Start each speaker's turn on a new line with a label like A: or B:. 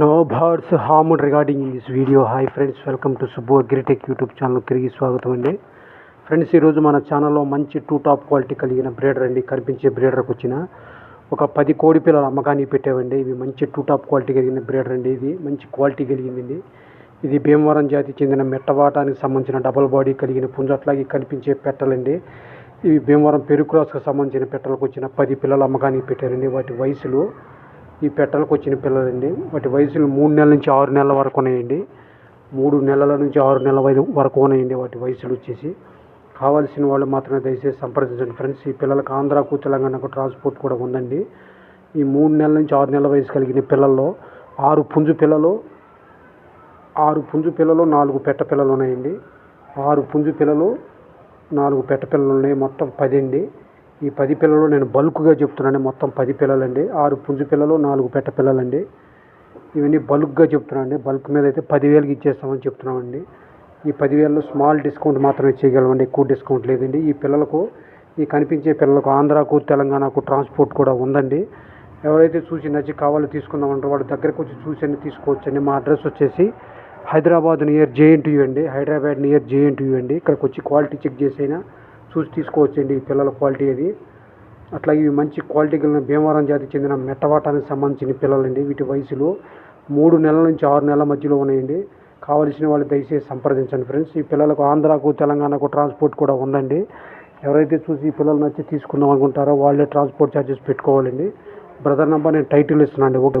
A: No birds harmed regarding in this video. Hi friends, welcome to Subbu YouTube channel తిరిగి స్వాగతం అండి. Friends ఈరోజు మన ఛానల్లో మంచి టూ టాప్ క్వాలిటీ కలిగిన బ్రీడర్ అండి. కనిపించే బ్రీడర్కి వచ్చిన ఒక పది కోడి పిల్లల అమ్మకానికి పెట్టామండి. ఇవి మంచి టూ టాప్ క్వాలిటీ కలిగిన బ్రీడర్ అండి ఇది. మంచి క్వాలిటీ కలిగిందండి ఇది. భీమవరం జాతికి చెందిన మెట్టవాటానికి సంబంధించిన డబల్ బాడీ కలిగిన పుంజట్లాగి కనిపించే పెట్టలండి. ఇవి భీమవరం పెరుక్రాస్కి సంబంధించిన పెట్టలకు వచ్చిన పది పిల్లల అమ్మకానికి పెట్టారండి. వాటి వయసులో ఈ పెట్టలకు వచ్చిన పిల్లలండి. వాటి వయసులు మూడు నెలల నుంచి ఆరు నెలల వరకు ఉన్నాయండి. మూడు నెలల నుంచి ఆరు నెలల వరకు ఉన్నాయండి వాటి వయసులు వచ్చేసి. కావాల్సిన వాళ్ళు మాత్రమే దయచేసి సంప్రదించండి ఫ్రెండ్స్. ఈ పిల్లలకు ఆంధ్రాకు తెలంగాణకు ట్రాన్స్పోర్ట్ కూడా ఉందండి. ఈ మూడు నెలల నుంచి ఆరు నెలల వయసు కలిగిన పిల్లల్లో ఆరు పుంజు పిల్లలు ఆరు పుంజు పిల్లలు నాలుగు పెట్ట పిల్లలు ఉన్నాయండి. ఆరు పుంజు పిల్లలు నాలుగు పెట్ట పిల్లలు ఉన్నాయి. మొత్తం పది అండి. ఈ పది పిల్లలు నేను బల్క్గా చెప్తున్నాను మొత్తం పది పిల్లలండి. ఆరు పుంజు పిల్లలు నాలుగు పెట్ట పిల్లలండి. ఇవన్నీ బల్క్గా చెప్తున్నానండి. బల్క్ మీద అయితే పదివేలకి ఇచ్చేస్తామని చెప్తున్నామండి. ఈ పదివేలలో స్మాల్ డిస్కౌంట్ మాత్రమే చేయగలమండి. ఎక్కువ డిస్కౌంట్ లేదండి. ఈ పిల్లలకు ఈ కనిపించే పిల్లలకు ఆంధ్రాకు తెలంగాణకు ట్రాన్స్పోర్ట్ కూడా ఉందండి. ఎవరైతే చూసి నచ్చి కావాలో తీసుకుందామంటారు వాడు దగ్గరకు వచ్చి చూసి తీసుకోవచ్చండి. మా అడ్రస్ వచ్చేసి హైదరాబాద్ నియర్ జేఎన్టీయూ అండి. హైదరాబాద్ నియర్ జేఎన్టీయూ అండి. ఇక్కడికి వచ్చి క్వాలిటీ చెక్ చేసైనా చూసి తీసుకోవచ్చండి ఈ పిల్లల క్వాలిటీ అది. అట్లాగే ఇవి మంచి క్వాలిటీ కలిగిన భీమవరం జాతికి చెందిన మెట్టవాటానికి సంబంధించిన పిల్లలండి. వీటి వయసులు మూడు నెలల నుంచి ఆరు నెలల మధ్యలో ఉన్నాయండి. కావలసిన వాళ్ళు దయచేసి సంప్రదించండి ఫ్రెండ్స్. ఈ పిల్లలకు ఆంధ్రాకు తెలంగాణకు ట్రాన్స్పోర్ట్ కూడా ఉందండి. ఎవరైతే చూసి ఈ పిల్లలు నచ్చి తీసుకుందాం అనుకుంటారో వాళ్ళే ట్రాన్స్పోర్ట్ ఛార్జెస్ పెట్టుకోవాలండి. బ్రదర్ నెంబర్ నేను టైటిల్ ఇస్తున్నాను ఓకే.